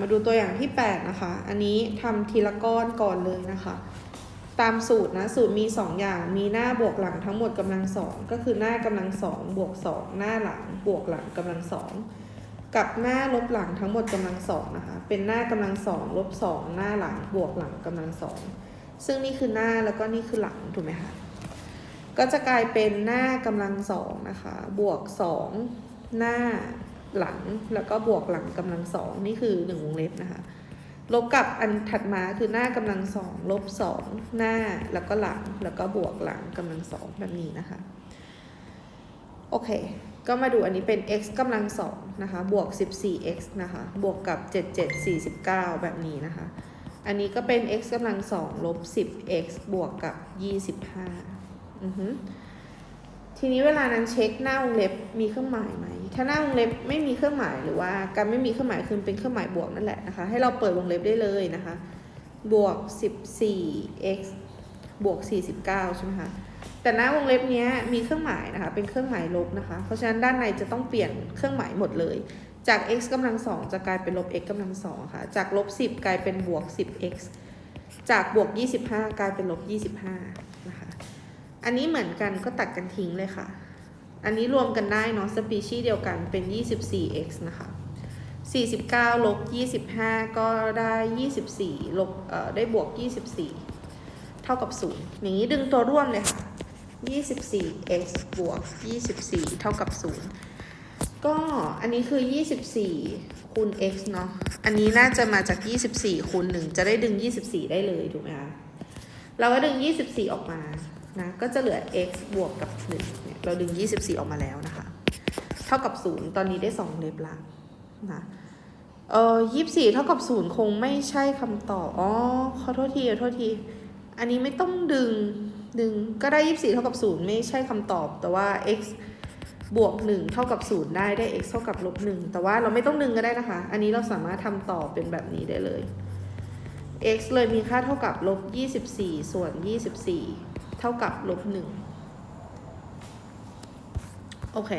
มาดูตัวอย่างที่ 8 นะคะ อันนี้ทำทีละก้อนก่อนเลยนะคะ ตามสูตรนะ สูตรมี 2 อย่าง มีหน้าบวกหลังทั้งหมดกำลังสองก็คือหน้ากำลังสองบวกสองหน้าหลังบวกหลังกำลังสองกับหน้าลบหลังทั้งหมดกำลังสองนะคะ เป็นหน้ากำลังสองลบสองหน้าหลังบวกหลังกำลังสองซึ่งนี่คือหน้าแล้วก็นี่คือหลังถูกไหมคะ ก็จะกลายเป็นหน้ากำลังสองนะคะ บวกสองหน้า หลังแล้วก็บวกหลังกำลังสองนี่คือหนึ่งวงเล็บนะคะ ลบกับอันถัดมาคือหน้ากำลังสองลบสองหน้าแล้วก็หลังแล้วก็บวกหลังกำลังสองแบบนี้นะคะ โอเค ก็มาดูอันนี้เป็น x กำลังสองนะคะ บวก 14x นะคะ บวกกับ 7749 แบบนี้นะคะ อันนี้ก็เป็น x กำลังสองลบ 10x บวกกับ 25อือฮึ ทีนี้เวลานั้นเช็คหน้าวงเล็บมีเครื่องหมายไหม ถ้าหน้าวงเล็บไม่มีเครื่องหมายหรือว่าการไม่มีเครื่องหมายคือเป็นเครื่องหมายบวกนั่นแหละนะคะ ให้เราเปิดวงเล็บได้เลยนะคะ บวก 14x บวก 49 ใช่ไหมคะ แต่หน้าวงเล็บนี้มีเครื่องหมายนะคะ เป็นเครื่องหมายลบนะคะ เพราะฉะนั้นด้านในจะต้องเปลี่ยนเครื่องหมายหมดเลย จาก x กำลังสองจะกลายเป็นลบ x กำลังสองค่ะ จากลบ 10 กลายเป็นบวก 10x จากบวก 25 กลายเป็นลบ 25 นะคะ อันนี้เหมือนกันก็ตัดกันทิ้งเลยค่ะ อันนี้รวมกันได้เนาะสปีชีส์เดียวกันเป็น 24x นะคะ 49ลบ25 ก็ได้ 24ลบเอ่อได้บวก 24 เท่ากับ 0 อย่างนี้ดึงตัวร่วมเลยค่ะ 24x บวก 24 เท่ากับ 0 ก็อันนี้คือ 24 คูณ x เนาะ อันนี้น่าจะมาจาก 24 คูณ 1 จะได้ดึง 24 ได้เลย ถูกไหมคะ เราก็ดึง 24 ออกมา นะก็จะเหลือ x บวกกับ1เนี่ยเราดึง 24 ออกมาแล้วนะคะ เท่ากับ 0 ตอนนี้ได้ 2 เล็บละนะเออ24เท่ากับ 0 คงไม่ใช่คำตอบอ๋อขอโทษทีขอโทษที อันนี้ไม่ต้องดึงดึงก็ได้ 24 เท่ากับ 0 ไม่ใช่คำตอบ แต่ว่า x บวก 1 เท่ากับ 0 ได้ได้ x เท่ากับลบ1แต่ว่าเราไม่ต้องดึงก็ได้นะคะ อันนี้เราสามารถทำต่อเป็นแบบนี้ได้เลย x เลยมีค่าเท่ากับลบ24 ส่วน 24 เท่ากับลบหนึ่งโอเค